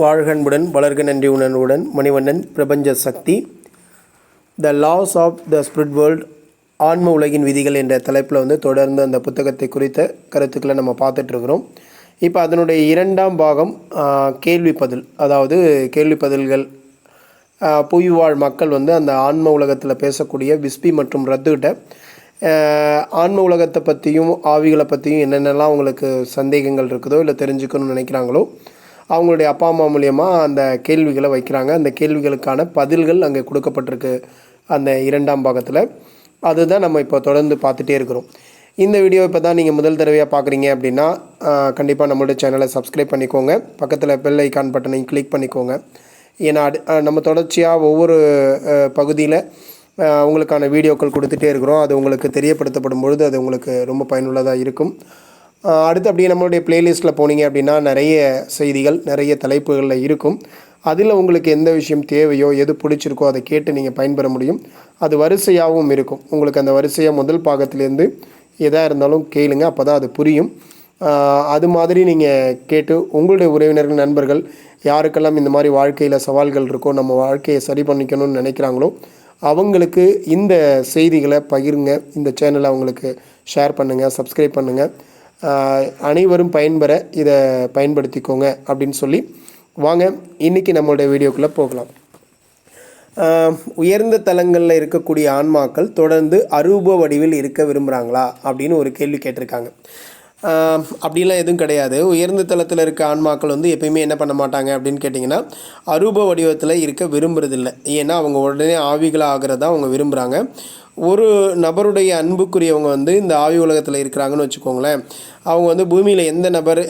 வாழ்கன்புடன் வளர்க நன்றி உணர்வுடன் மணிவண்ணன் பிரபஞ்ச சக்தி. The laws of the spirit world ஆன்ம உலகின் விதிகள் என்ற தலைப்பில் வந்து தொடர்ந்து அந்த புத்தகத்தை குறித்த கருத்துக்களை நம்ம பார்த்துட்ருக்குறோம் இப்போ அதனுடைய இரண்டாம் பாகம் கேள்வி பதில். அதாவது கேள்வி பதில்கள் புவி வாழ் மக்கள் வந்து அந்த ஆன்ம உலகத்தில் பேசக்கூடிய விஸ்பி மற்றும் ரத்துகிட்ட ஆன்ம உலகத்தை பற்றியும் ஆவிகளை பற்றியும் என்னென்னலாம் அவங்களுக்கு சந்தேகங்கள் இருக்குதோ இல்லை தெரிஞ்சுக்கணும்னு நினைக்கிறாங்களோ அவங்களுடைய அப்பா அம்மா மூலியமாக அந்த கேள்விகளை வைக்கிறாங்க. அந்த கேள்விகளுக்கான பதில்கள் அங்கே கொடுக்கப்பட்டிருக்கு அந்த இரண்டாம் பாகத்தில். அதுதான் நம்ம இப்போ தொடர்ந்து பார்த்துட்டே இருக்கிறோம். இந்த வீடியோ இப்போ தான் நீங்கள் முதல் தடவையாக பார்க்குறீங்க அப்படின்னா கண்டிப்பாக நம்மளுடைய சேனலை சப்ஸ்கிரைப் பண்ணிக்கோங்க. பக்கத்தில் பெல் ஐக்கான் பட்டனை கிளிக் பண்ணிக்கோங்க. ஏன்னா அடு நம்ம தொடர்ச்சியாக ஒவ்வொரு பகுதியில் உங்களுக்கான வீடியோக்கள் கொடுத்துட்டே இருக்கிறோம். அது உங்களுக்கு தெரியப்படுத்தப்படும் பொழுது அது உங்களுக்கு ரொம்ப பயனுள்ளதாக இருக்கும். அடுத்து அப்படியே நம்மளுடைய பிளேலிஸ்ட்டில் போனீங்க அப்படின்னா நிறைய செய்திகள் நிறைய தலைப்புகளில் இருக்கும். அதில் உங்களுக்கு எந்த விஷயம் தேவையோ எது பிடிச்சிருக்கோ அதை கேட்டு நீங்கள் பயன்பெற முடியும். அது வரிசையாகவும் இருக்கும். உங்களுக்கு அந்த வரிசையாக முதல் பாகத்திலேருந்து எதாக இருந்தாலும் கேளுங்க அப்போ தான் அது புரியும். அது மாதிரி நீங்கள் கேட்டு உங்களுடைய உறவினர்கள் நண்பர்கள் யாருக்கெல்லாம் இந்த மாதிரி வாழ்க்கையில் சவால்கள் இருக்கோ நம்ம வாழ்க்கையை சரி பண்ணிக்கணும்னு நினைக்கிறாங்களோ அவங்களுக்கு இந்த செய்திகளை பகிருங்க. இந்த சேனலை அவங்களுக்கு ஷேர் பண்ணுங்கள் சப்ஸ்கிரைப் பண்ணுங்கள் அனைவரும் பயன்பெற இதை பயன்படுத்திக்கோங்க அப்படின்னு சொல்லி வாங்க இன்றைக்கி நம்மளுடைய வீடியோக்குள்ளே போகலாம். உயர்ந்த தலங்களில் இருக்கக்கூடிய ஆன்மாக்கள் தொடர்ந்து அரூப வடிவில் இருக்க விரும்புகிறாங்களா அப்படின்னு ஒரு கேள்வி கேட்டிருக்காங்க. அப்படிலாம் எதுவும் கிடையாது. உயர்ந்த தளத்தில் இருக்க ஆன்மாக்கள் வந்து எப்பயுமே என்ன பண்ண மாட்டாங்க அப்படின்னு கேட்டிங்கன்னா அரூப வடிவத்தில் இருக்க விரும்புறதில்ல. ஏன்னா அவங்க உடனே ஆவிகளாக ஆகிறதா அவங்க விரும்புகிறாங்க ஒரு நபருடைய அன்புக்குரியவங்க வந்து இந்த ஆவி உலகத்தில் இருக்கிறாங்கன்னு வச்சுக்கோங்களேன். அவங்க வந்து பூமியில் எந்த நபர்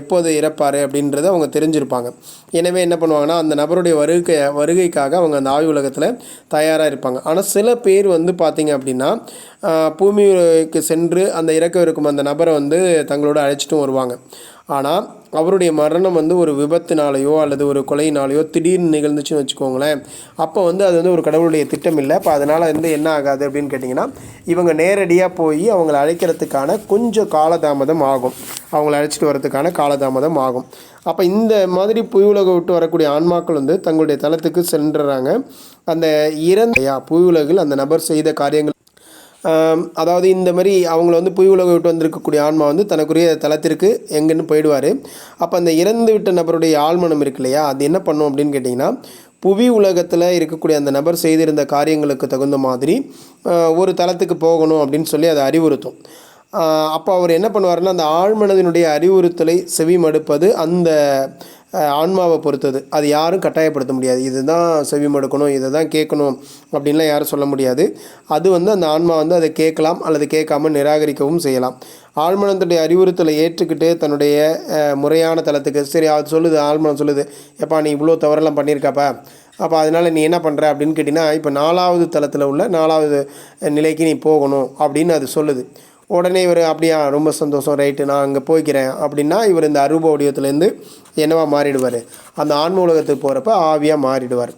எப்போது இறப்பார் அப்படின்றத அவங்க தெரிஞ்சிருப்பாங்க. எனவே என்ன பண்ணுவாங்கன்னா அந்த நபருடைய வருகை வருகைக்காக அவங்க அந்த ஆவி உலகத்தில் தயாராக இருப்பாங்க. ஆனால் சில பேர் வந்து பார்த்திங்க அப்படின்னா பூமிக்கு சென்று அந்த இறக்கவிருக்கும் அந்த நபரை வந்து தங்களோட அழைச்சிட்டும் வருவாங்க. ஆனால் அவருடைய மரணம் வந்து ஒரு விபத்துனாலேயோ அல்லது ஒரு கொலையினாலேயோ திடீர்னு நிகழ்ந்துச்சுன்னு வச்சுக்கோங்களேன். அப்போ வந்து அது வந்து ஒரு கடவுளுடைய திட்டம் இல்லை அப்போ அதனால் வந்து என்ன ஆகாது அப்படின்னு கேட்டிங்கன்னா இவங்க நேரடியாக போய் அவங்கள அழைக்கிறதுக்கான கொஞ்சம் காலதாமதம் ஆகும். அவங்கள அழைச்சிட்டு வரதுக்கான காலதாமதம் ஆகும். அப்போ இந்த மாதிரி புவி உலகம் விட்டு வரக்கூடிய ஆன்மாக்கள் வந்து தங்களுடைய தளத்துக்கு சென்றுறாங்க. அந்த இறந்தையா புவி உலகில் அந்த நபர் செய்த காரியங்கள் அதாவது இந்த மாதிரி அவங்கள வந்து புய் உலகம் விட்டு வந்திருக்கக்கூடிய ஆன்மா வந்து தனக்குரிய தளத்திற்கு எங்கேன்னு போயிடுவார். அப்போ அந்த இறந்து விட்ட நபருடைய ஆழ்மனம் இருக்கு இல்லையா? அது என்ன பண்ணும் அப்படின்னு கேட்டிங்கன்னா புவி உலகத்தில் இருக்கக்கூடிய அந்த நபர் செய்திருந்த காரியங்களுக்கு தகுந்த மாதிரி ஒரு தலத்துக்கு போகணும் அப்படின்னு சொல்லி அதை அறிவுறுத்தும். அப்போ அவர் என்ன பண்ணுவார்னா அந்த ஆழ்மனதினுடைய அறிவுறுத்தலை செவி மடுப்பது அந்த ஆன்மாவை பொறுத்தது. அது யாரும் கட்டாயப்படுத்த முடியாது. இதுதான் செவி மடுக்கணும் இதை தான் கேட்கணும் அப்படின்லாம் யாரும் சொல்ல முடியாது. அது வந்து அந்த ஆன்மா வந்து அதை கேட்கலாம் அல்லது கேட்காம நிராகரிக்கவும் செய்யலாம். ஆழ்மனத்துடைய அறிவுறுத்தலை ஏற்றுக்கிட்டு தன்னுடைய முறையான தளத்துக்கு சரி அது சொல்லுது ஆழ்மனம் சொல்லுது. எப்பா நீ இவ்வளோ தவறெல்லாம் பண்ணியிருக்காப்பா. அப்போ அதனால் நீ என்ன பண்ணுற அப்படின்னு கேட்டிங்கன்னா இப்போ நாலாவது தளத்தில் உள்ள நாலாவது நிலைக்கு நீ போகணும் அப்படின்னு அது சொல்லுது. உடனே இவர் அப்படியா ரொம்ப சந்தோஷம் ரைட்டு நான் அங்கே போய்க்கிறேன். அப்படின்னா இவர் இந்த அரூப வடிவத்துலேருந்து என்னவா மாறிடுவார்? அந்த ஆன்ம உலகத்துக்கு போகிறப்ப ஆவியாக மாறிடுவார்.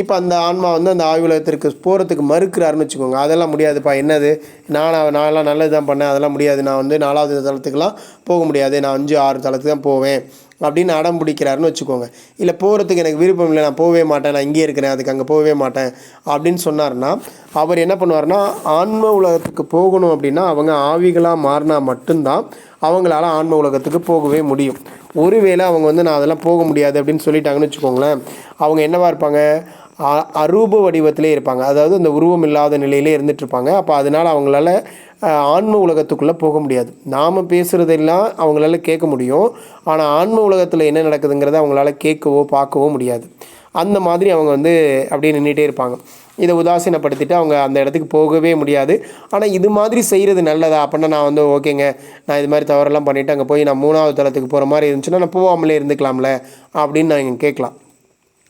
இப்போ அந்த ஆன்மா வந்து அந்த ஆவி உலகத்திற்கு போகிறதுக்கு மறுக்கிறாருன்னு வச்சுக்கோங்க. அதெல்லாம் முடியாதுப்பா என்னது? நான் நான்லாம் நல்லது தான் பண்ணேன் அதெல்லாம் முடியாது. நான் வந்து நாலாவது தளத்துக்கெலாம் போக முடியாது. நான் அஞ்சு ஆறு தளத்துக்கு தான் போவேன். அப்படின்னு அடம் பிடிக்கிறாருன்னு வச்சுக்கோங்க. இல்லை போகிறதுக்கு எனக்கு விருப்பம் இல்லை நான் போகவே மாட்டேன் நான் இங்கே இருக்கிறேன் அதுக்கு அங்கே போகவே மாட்டேன் அப்படின்னு சொன்னார்னா அவர் என்ன பண்ணுவார்னா ஆன்ம உலகத்துக்கு போகணும் அப்படின்னா அவங்க ஆவிகளாக மாறினா மட்டும்தான் அவங்களால ஆன்ம உலகத்துக்கு போகவே முடியும். ஒருவேளை அவங்க வந்து நான் அதெல்லாம் போக முடியாது அப்படின்னு சொல்லிட்டாங்கன்னு வச்சுக்கோங்களேன் அவங்க என்னவா இருப்பாங்க? அ- அரூப வடிவத்திலே இருப்பாங்க. அதாவது அந்த உருவம் இல்லாத நிலையிலே இருந்துட்டு இருப்பாங்க. அப்போ அதனால் அவங்களால ஆன்ம உலகத்துக்குள்ளே போக முடியாது. நாம் பேசுகிறதெல்லாம் அவங்களால கேட்க முடியும். ஆனால் ஆன்ம உலகத்தில் என்ன நடக்குதுங்கிறத அவங்களால கேட்கவோ பார்க்கவோ முடியாது. அந்த மாதிரி அவங்க வந்து அப்படியே நின்றுட்டே இருப்பாங்க. இதை உதாசீனப்படுத்திட்டு அவங்க அந்த இடத்துக்கு போகவே முடியாது. ஆனால் இது மாதிரி செய்கிறது நல்லதா? அப்படின்னா நான் வந்து ஓகேங்க நான் இது மாதிரி தவறெல்லாம் பண்ணிவிட்டு அங்கே போய் நான் மூணாவது தளத்துக்கு போகிற மாதிரி இருந்துச்சுன்னா நான் போகாமலே இருந்துக்கலாம்ல? அப்படின்னு நான் கேட்கலாம்.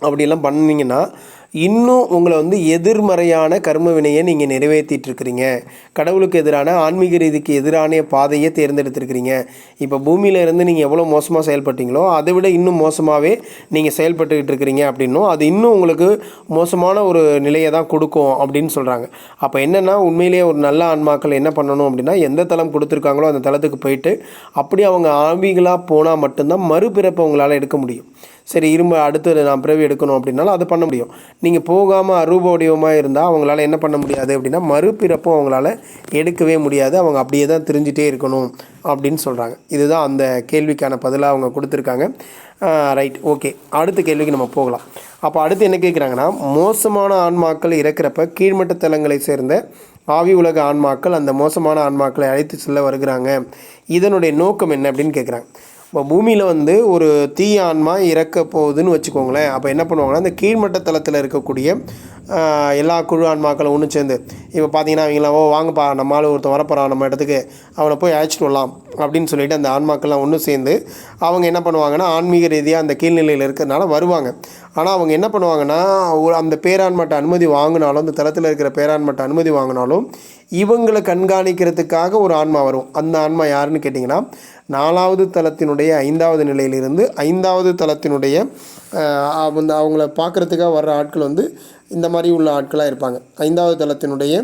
அப்படிலாம் பண்ணிங்கன்னா இன்னும் உங்களை வந்து எதிர்மறையான கர்ம வினையை நீங்கள் நிறைவேற்றிட்டு இருக்கிறீங்க. கடவுளுக்கு எதிரான ஆன்மீக ரீதிக்கு எதிரான பாதையை தேர்ந்தெடுத்திருக்கிறீங்க. இப்போ பூமியில இருந்து நீங்கள் எவ்வளோ மோசமாக செயல்பட்டீங்களோ அதை விட இன்னும் மோசமாகவே நீங்கள் செயல்பட்டுக்கிட்டு இருக்கிறீங்க அப்படின்னும் அது இன்னும் உங்களுக்கு மோசமான ஒரு நிலையை தான் கொடுக்கும் அப்படின்னு சொல்கிறாங்க அப்போ என்னென்னா உண்மையிலேயே ஒரு நல்ல ஆன்மாக்கள் என்ன பண்ணணும் அப்படின்னா எந்த தளம் கொடுத்துருக்காங்களோ அந்த தளத்துக்கு போயிட்டு அப்படி அவங்க ஆவிகளாக போனால் மட்டும்தான் மறுபிறப்பை உங்களால் எடுக்க முடியும். சரி இரும்பு அடுத்து நான் பிறவி எடுக்கணும் அப்படின்னாலும் அதை பண்ண முடியும். நீங்கள் போகாமல் அரூப வடிவமாக இருந்தால் அவங்களால என்ன பண்ண முடியாது அப்படின்னா மறுபிறப்பும் அவங்களால எடுக்கவே முடியாது. அவங்க அப்படியே தான் தெரிஞ்சிட்டே இருக்கணும் அப்படின்னு சொல்கிறாங்க இதுதான் அந்த கேள்விக்கான பதிலாக அவங்க கொடுத்துருக்காங்க. ரைட் ஓகே அடுத்த கேள்விக்கு நம்ம போகலாம். அப்போ அடுத்து என்ன கேட்குறாங்கன்னா மோசமான ஆன்மாக்கள் இறக்குறப்ப கீழ்மட்ட தலங்களை சேர்ந்த ஆவி உலக ஆன்மாக்கள் அந்த மோசமான ஆன்மாக்களை அழைத்து செல்ல வருகிறாங்க. இதனுடைய நோக்கம் என்ன அப்படின்னு கேட்குறாங்க இப்போ பூமியில் வந்து ஒரு தீய ஆன்மா இறக்க போகுதுன்னு வச்சுக்கோங்களேன். அப்போ என்ன பண்ணுவாங்கன்னா இந்த கீழ்மட்ட தளத்தில் இருக்கக்கூடிய எல்லா குழு ஆன்மாக்களும் ஒன்று சேர்ந்து இப்போ பார்த்தீங்கன்னா அவங்களாம் ஓ வாங்கப்பா நம்ம ஆள் ஒருத்தன் வரப்போகிறான் நம்ம இடத்துக்கு அவனை போய் அழைச்சிட்டு வரலாம் அப்படின்னு சொல்லிட்டு அந்த ஆன்மாக்கள்லாம் ஒன்று சேர்ந்து அவங்க என்ன பண்ணுவாங்கன்னா ஆன்மீக ரீதியாக அந்த கீழ்நிலையில் இருக்கிறதுனால வருவாங்க. ஆனால் அவங்க என்ன பண்ணுவாங்கன்னா ஒரு- அந்த பேராண்மட்ட அனுமதி வாங்கினாலும் அந்த தளத்தில் இருக்கிற பேராண்மட்ட அனுமதி வாங்கினாலும் இவங்களை கண்காணிக்கிறதுக்காக ஒரு ஆன்மா வரும். அந்த ஆன்மா யாருன்னு கேட்டிங்கன்னா நாலாவது தளத்தினுடைய ஐந்தாவது நிலையிலிருந்து ஐந்தாவது தளத்தினுடைய அந்த அவங்கள பார்க்குறதுக்காக வர்ற ஆட்கள் வந்து இந்த மாதிரி உள்ள ஆட்களாக இருப்பாங்க. ஐந்தாவது தளத்தினுடைய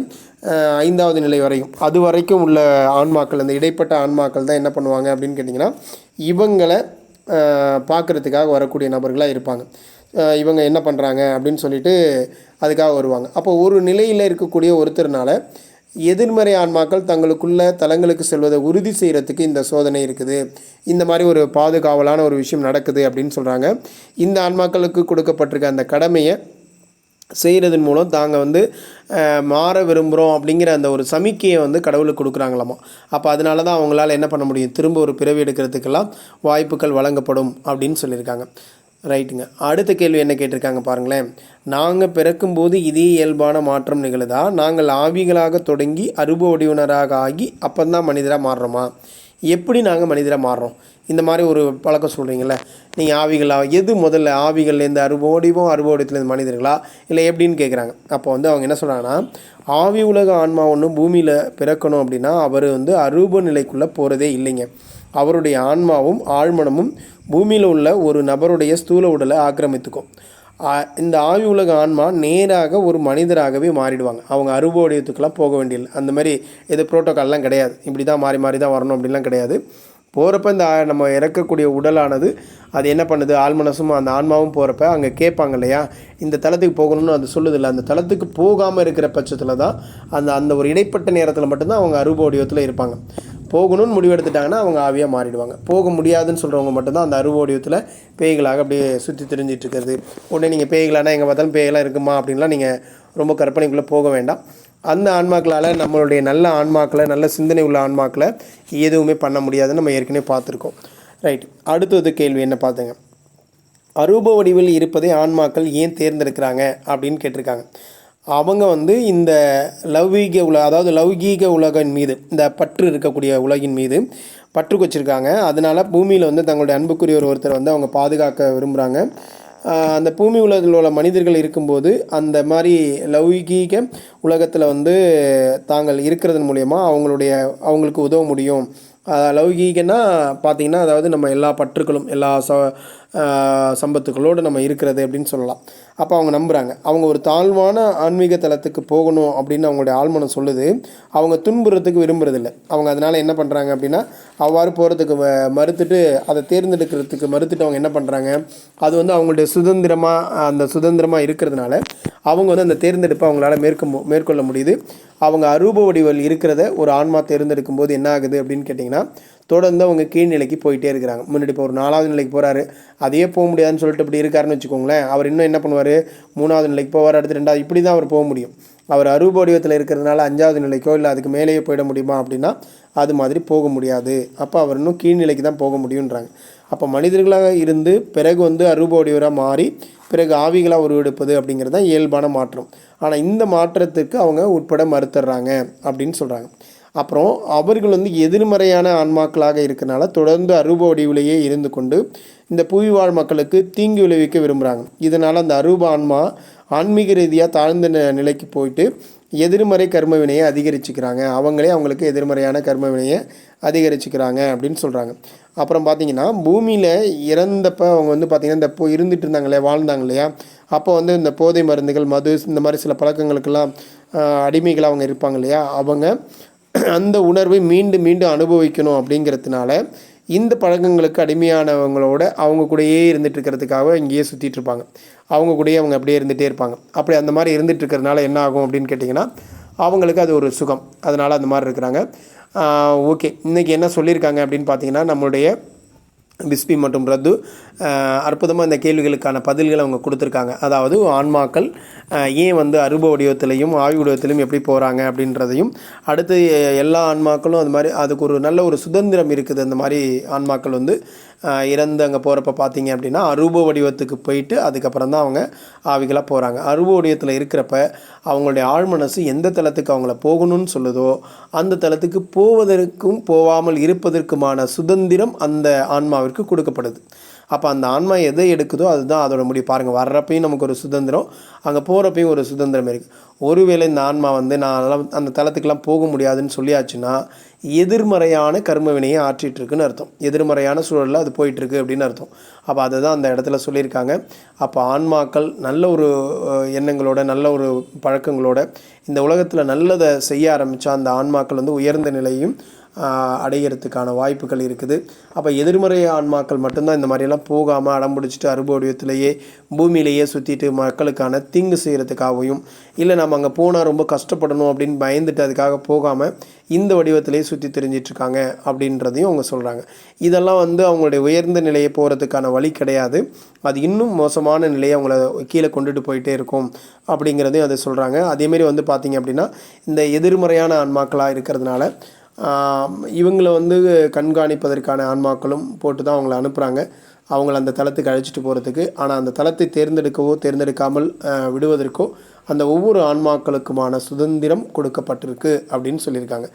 ஐந்தாவது நிலை வரையும். அது வரைக்கும் உள்ள ஆன்மாக்கள் அந்த இடைப்பட்ட ஆன்மாக்கள் தான் என்ன பண்ணுவாங்க அப்படின்னு கேட்டிங்கன்னா இவங்களை பார்க்குறதுக்காக வரக்கூடிய நபர்களாக இருப்பாங்க. இவங்க என்ன பண்ணுறாங்க அப்படின்னு சொல்லிட்டு அதுக்காக வருவாங்க. அப்போ ஒரு நிலையில் இருக்கக்கூடிய ஒருத்தர்னால எதிர்மறை ஆன்மாக்கள் தங்களுக்குள்ள தலங்களுக்கு செல்வதை உறுதி செய்கிறதுக்கு இந்த சோதனை இருக்குது. இந்த மாதிரி ஒரு பாதுகாவலான ஒரு விஷயம் நடக்குது அப்படின்னு சொல்கிறாங்க இந்த ஆன்மாக்களுக்கு கொடுக்கப்பட்டிருக்க அந்த கடமையை செய்கிறதன் மூலம் தாங்கள் வந்து மாற விரும்புகிறோம் அப்படிங்கிற அந்த ஒரு சமிக்கையை வந்து கடவுளுக்கு கொடுக்குறாங்களாமா. அப்போ அதனால தான் அவங்களால என்ன பண்ண முடியும்? திரும்ப ஒரு பிறவி எடுக்கிறதுக்கெல்லாம் வாய்ப்புகள் வழங்கப்படும் அப்படின்னு சொல்லியிருக்காங்க. ரைட்டுங்க அடுத்த கேள்வி என்ன கேட்டிருக்காங்க பாருங்களேன். நாங்கள் பிறக்கும்போது இதே இயல்பான மாற்றம் நிகழுதா? நாங்கள் ஆவிகளாக தொடங்கி அருப வடிவினராக ஆகி அப்போதான் மனிதராக மாறுறோமா? எப்படி நாங்கள் மனிதராக மாறுறோம்? இந்த மாதிரி ஒரு பழக்கம் சொல்கிறீங்களே நீங்கள் ஆவிகளா எது முதல்ல ஆவிகள்லேருந்து அருபோடிவோ அருபோடியத்துலேருந்து மனிதர்களா? இல்லை எப்படின்னு கேட்குறாங்க அப்போ வந்து அவங்க என்ன சொல்கிறாங்கன்னா ஆவி உலக ஆன்மா ஒன்று பூமியில் பிறக்கணும் அப்படின்னா அவர் வந்து அரூப நிலைக்குள்ளே போகிறதே இல்லைங்க. அவருடைய ஆன்மாவும் ஆழ்மனமும் பூமியில் உள்ள ஒரு நபருடைய ஸ்தூல உடலை ஆக்கிரமித்துக்கும். இந்த ஆவி உலக ஆன்மா நேராக ஒரு மனிதராகவே மாறிடுவாங்க. அவங்க அருபோடியத்துக்கெல்லாம் போக வேண்டியதில்லை. அந்த மாதிரி எது ப்ரோட்டோக்கால்லாம் கிடையாது. இப்படி தான் மாறி மாறி தான் வரணும் அப்படிலாம் கிடையாது. போகிறப்ப இந்த நம்ம இறக்கக்கூடிய உடலானது அது என்ன பண்ணுது? ஆழ்மனசும் அந்த ஆன்மாவும் போகிறப்ப அங்கே கேட்பாங்க இல்லையா? இந்த தளத்துக்கு போகணும்னு அது சொல்லுதில்ல. அந்த தளத்துக்கு போகாமல் இருக்கிற பட்சத்தில் தான் அந்த அந்த ஒரு இடைப்பட்ட நேரத்தில் மட்டும்தான் அவங்க அருபோடியத்தில் இருப்பாங்க. போகணும்னு முடிவெடுத்துட்டாங்கன்னா அவங்க ஆவியாக மாறிடுவாங்க. போக முடியாதுன்னு சொல்கிறவங்க மட்டும்தான் அந்த அருவோடியத்தில் பேய்களாக அப்படியே சுற்றி தெரிஞ்சிட்டு இருக்கிறது. உடனே நீங்கள் பேய்களானா எங்கே பார்த்தாலும் பேய்களாக இருக்குமா அப்படின்லாம் நீங்கள் ரொம்ப கற்பனைக்குள்ளே போக வேண்டாம். அந்த ஆன்மாக்களால் நம்மளுடைய நல்ல ஆன்மாக்களை நல்ல சிந்தனை உள்ள ஆன்மாக்களை எதுவுமே பண்ண முடியாதுன்னு நம்ம ஏற்கனவே பார்த்துருக்கோம். ரைட் அடுத்தது கேள்வி என்ன பார்த்துங்க? அரூப வடிவில் இருப்பதை ஆன்மாக்கள் ஏன் தேர்ந்தெடுக்கிறாங்க அப்படின்னு கேட்டிருக்காங்க. அவங்க வந்து இந்த லௌகீக உல அதாவது லௌகீக உலகின் மீது இந்த பற்று இருக்கக்கூடிய உலகின் மீது பற்று வச்சுருக்காங்க. அதனால் பூமியில் வந்து தங்களுடைய அன்புக்குரிய ஒரு ஒருத்தர் வந்து அவங்க பாதுகாக்க விரும்புகிறாங்க அந்த பூமி உலகில் உள்ள மனிதர்கள் இருக்கும்போது அந்த மாதிரி லௌகீக உலகத்தில் வந்து தாங்கள் இருக்கிறதன் மூலயமா அவங்களுடைய அவங்களுக்கு உதவ முடியும். லௌகீகன்னா பார்த்திங்கன்னா அதாவது நம்ம எல்லா பற்றுகளும் எல்லா ச சம்பத்துக்களோடு நம்ம இருக்கிறது அப்படின்னு சொல்லலாம். அப்போ அவங்க நம்புகிறாங்க அவங்க ஒரு தாழ்வான ஆன்மீக தலத்துக்கு போகணும் அப்படின்னு அவங்களுடைய ஆழ்மனம் சொல்லுது. அவங்க துன்புறத்துக்கு விரும்புறதில்ல. அவங்க அதனால் என்ன பண்ணுறாங்க அப்படின்னா அவ்வாறு போகிறதுக்கு மறுத்துட்டு அதை தேர்ந்தெடுக்கிறதுக்கு மறுத்துட்டு அவங்க என்ன பண்ணுறாங்க அது வந்து அவங்களுடைய சுதந்திரமாக அந்த சுதந்திரமாக இருக்கிறதுனால அவங்க வந்து அந்த தேர்ந்தெடுப்பை அவங்களால மேற்க மேற்கொள்ள முடியுது. அவங்க அரூப வடிவல் இருக்கிறத ஒரு ஆன்மா தேர்ந்தெடுக்கும் போது என்ன ஆகுது அப்படின்னு கேட்டிங்கன்னா தொடர்ந்து அவங்க கீழ்நிலைக்கு போயிட்டே இருக்கிறாங்க. முன்னாடி இப்போ ஒரு நாலாவது நிலைக்கு போகிறாரு அதையே போக முடியாதுன்னு சொல்லிட்டு இப்படி இருக்காருன்னு வச்சுக்கோங்களேன். அவர் இன்னும் என்ன பண்ணுவார்? மூணாவது நிலைக்கு போவார் அடுத்து ரெண்டாவது. இப்படி தான் அவர் போக முடியும். அவர் அரூப வடிவத்தில் இருக்கிறதுனால அஞ்சாவது நிலைக்கோ இல்லை அதுக்கு மேலேயே போயிட முடியுமா அப்படின்னா அது மாதிரி போக முடியாது. அப்போ அவர் இன்னும் கீழ்நிலைக்கு தான் போக முடியுன்றாங்க அப்போ மனிதர்களாக இருந்து பிறகு வந்து அறுபோடியவராக மாறி பிறகு ஆவிகளாக உருவெடுப்பது அப்படிங்கிறது தான் இயல்பான மாற்றம். ஆனால் இந்த மாற்றத்துக்கு அவங்க உட்பட மறுத்துடுறாங்க அப்படின்னு சொல்கிறாங்க அப்புறம் அவர்கள் வந்து எதிர்மறையான ஆன்மாக்களாக இருக்கனால தொடர்ந்து அரூப வடிவிலேயே இருந்து கொண்டு இந்த புவி வாழ் மக்களுக்கு தீங்கு விளைவிக்க விரும்புகிறாங்க இதனால் அந்த அரூப ஆன்மா ஆன்மீக ரீதியாக தாழ்ந்த நிலைக்கு போயிட்டு எதிர்மறை கர்ம வினையை அதிகரிச்சுக்கிறாங்க. அவங்களே அவங்களுக்கு எதிர்மறையான கர்ம வினையை அதிகரிச்சுக்கிறாங்க அப்படின்னு சொல்கிறாங்க அப்புறம் பார்த்தீங்கன்னா பூமியில் இறந்தப்போ அவங்க வந்து பார்த்திங்கன்னா இந்த இப்போ இருந்துட்டு இருந்தாங்களே வாழ்ந்தாங்க இல்லையா? அப்போ வந்து இந்த போதை மருந்துகள் மது இந்த மாதிரி சில பழக்கங்களுக்கெல்லாம் அடிமைகளாக அவங்க இருப்பாங்க இல்லையா? அவங்க அந்த உணர்வை மீண்டும் மீண்டும் அனுபவிக்கணும் அப்படிங்கிறதுனால இந்த பழக்கங்களுக்கு அடிமையானவங்களோட அவங்க கூடயே இருந்துகிட்டு இருக்கிறதுக்காக இங்கேயே சுற்றிட்டு இருப்பாங்க. அவங்க கூடயே அவங்க அப்படியே இருந்துகிட்டே இருப்பாங்க. அப்படி அந்த மாதிரி இருந்துட்டு இருக்கிறதுனால என்ன ஆகும் அப்படின்னு கேட்டிங்கன்னா அவங்களுக்கு அது ஒரு சுகம். அதனால் அந்த மாதிரி இருக்கிறாங்க. ஓகே. இன்றைக்கி என்ன சொல்லியிருக்காங்க அப்படின்னு பார்த்தீங்கன்னா நம்மளுடைய பிஸ்பி மற்றும் ரத்து அற்புதமாக இந்த கேள்விகளுக்கான பதில்களை அவங்க கொடுத்துருக்காங்க. அதாவது ஆன்மாக்கள் ஏன் வந்து அருப வடிவத்திலையும் ஆய்வு வடிவத்திலையும் எப்படி போகிறாங்க அப்படின்றதையும் அடுத்து எல்லா ஆன்மாக்களும் அது மாதிரி அதுக்கு ஒரு நல்ல ஒரு சுதந்திரம் இருக்குது. அந்த மாதிரி ஆன்மாக்கள் வந்து இறந்து அங்கே போகிறப்ப பார்த்தீங்க அப்படின்னா அரூப வடிவத்துக்கு போயிட்டு அதுக்கப்புறம் தான் அவங்க ஆவிகளாக போகிறாங்க அரூப வடிவத்தில் இருக்கிறப்ப அவங்களுடைய ஆழ்மனசு எந்த தளத்துக்கு அவங்கள போகணும்னு சொல்லுதோ அந்த தளத்துக்கு போவதற்கும் போகாமல் இருப்பதற்குமான சுதந்திரம் அந்த ஆன்மாவிற்கு கொடுக்கப்படுது. அப்போ அந்த ஆன்மா எதை எடுக்குதோ அதுதான் அதோட முடிவு. பாருங்கள் வர்றப்பையும் நமக்கு ஒரு சுதந்திரம் அங்கே போகிறப்பையும் ஒரு சுதந்திரம் இருக்குது ஒருவேளை இந்த ஆன்மா வந்து நான் அதெல்லாம் அந்த தளத்துக்கெலாம் போக முடியாதுன்னு சொல்லியாச்சுன்னா எதிர்மறையான கர்ம வினையை அர்த்தம். எதிர்மறையான சூழலில் அது போயிட்டுருக்கு அப்படின்னு அர்த்தம். அப்போ அதை தான் அந்த இடத்துல சொல்லியிருக்காங்க. அப்போ ஆன்மாக்கள் நல்ல ஒரு எண்ணங்களோட நல்ல ஒரு பழக்கங்களோட இந்த உலகத்தில் நல்லதை செய்ய ஆரம்பித்தா அந்த ஆன்மாக்கள் வந்து உயர்ந்த நிலையும் அடையிறதுக்கான வாய்ப்புகள் இருக்குது. அப்போ எதிர்மறை ஆன்மாக்கள் மட்டும்தான் இந்த மாதிரியெல்லாம் போகாமல் அடம் பிடிச்சிட்டு அருபோடியத்திலேயே பூமியிலேயே சுற்றிட்டு மக்களுக்கான தீங்கு செய்கிறதுக்காகவும் இல்லை நம்ம அங்கே போனால் ரொம்ப கஷ்டப்படணும் அப்படின்னு பயந்துட்டு அதுக்காக போகாமல் இந்த வடிவத்திலேயே சுற்றி தெரிஞ்சிட்ருக்காங்க அப்படின்றதையும் அவங்க சொல்கிறாங்க இதெல்லாம் வந்து அவங்களுடைய உயர்ந்த நிலையை போகிறதுக்கான வழி கிடையாது. அது இன்னும் மோசமான நிலையை அவங்கள கீழே கொண்டுட்டு போயிட்டே இருக்கும் அப்படிங்கிறதையும் அதை சொல்கிறாங்க அதேமாரி வந்து பார்த்திங்க அப்படின்னா இந்த எதிர்மறையான ஆன்மாக்களாக இருக்கிறதுனால இவங்களை வந்து கண்காணிப்பதற்கான ஆன்மாக்களும் போட்டு தான் அவங்கள அனுப்புகிறாங்க அவங்கள அந்த தளத்துக்கு அழைச்சிட்டு போகிறதுக்கு ஆனால் அந்த தளத்தை தேர்ந்தெடுக்கவோ தேர்ந்தெடுக்காமல் விடுவதற்கோ அந்த ஒவ்வொரு ஆன்மாக்களுக்குமான சுதந்திரம் கொடுக்கப்பட்டிருக்கு அப்படின்னு சொல்லியிருக்காங்க.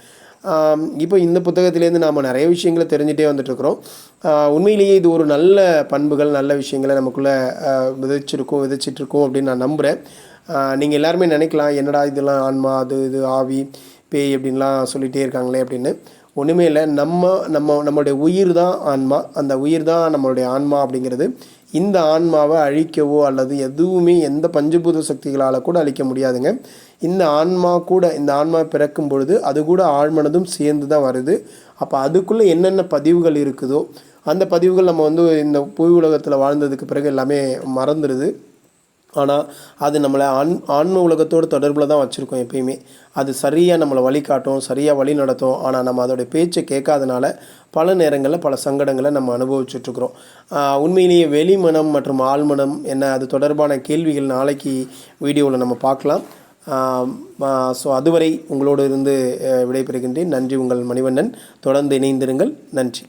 இப்போ இந்த புத்தகத்திலேருந்து நாம் நிறைய விஷயங்களை தெரிஞ்சுட்டே வந்துட்டுருக்குறோம். உண்மையிலேயே இது ஒரு நல்ல பண்புகள் நல்ல விஷயங்களை நமக்குள்ளே விதைச்சிருக்கோம் விதைச்சிட்ருக்கோம் அப்படின்னு நான் நம்புகிறேன் நீங்கள் எல்லாருமே நினைக்கலாம் என்னடா இதெல்லாம் ஆன்மா அது இது ஆவி. பேய் அப்படின்லாம் சொல்லிகிட்டே இருக்காங்களே அப்படின்னு. ஒன்றுமே இல்லை நம்ம நம்ம நம்மளுடைய உயிர் தான் ஆன்மா. அந்த உயிர் தான் நம்மளுடைய ஆன்மா அப்படிங்கிறது. இந்த ஆன்மாவை அழிக்கவோ அல்லது எதுவுமே எந்த பஞ்சபூத சக்திகளால் கூட அழிக்க முடியாதுங்க. இந்த ஆன்மா கூட இந்த ஆன்மா பிறக்கும் பொழுது அது கூட ஆழ்மனதும் சேர்ந்து தான் வருது. அப்போ அதுக்குள்ளே என்னென்ன பதிவுகள் இருக்குதோ அந்த பதிவுகள் நம்ம வந்து இந்த புவி உலகத்தில் வாழ்ந்ததுக்கு பிறகு எல்லாமே மறந்துடுது ஆனால் அது நம்மளை ஆண் ஆன்ம உலகத்தோட தொடர்பில் தான் வச்சுருக்கோம் எப்பயுமே. அது சரியாக நம்மளை வழிகாட்டும் சரியாக வழி நடத்தும். ஆனால் நம்ம அதோடைய பேச்சை கேட்காதனால பல நேரங்களில் பல சங்கடங்களை நம்ம அனுபவிச்சுட்ருக்குறோம். உண்மையிலேயே வெளிமனம் மற்றும் ஆழ்மனம் என்ன அது தொடர்பான கேள்விகள் நாளைக்கு வீடியோவில் நம்ம பார்க்கலாம். ஸோ அதுவரை உங்களோடு இருந்து விடைபெறுகின்றேன். நன்றி உங்கள் மணிவண்ணன். தொடர்ந்து இணைந்திருங்கள். நன்றி.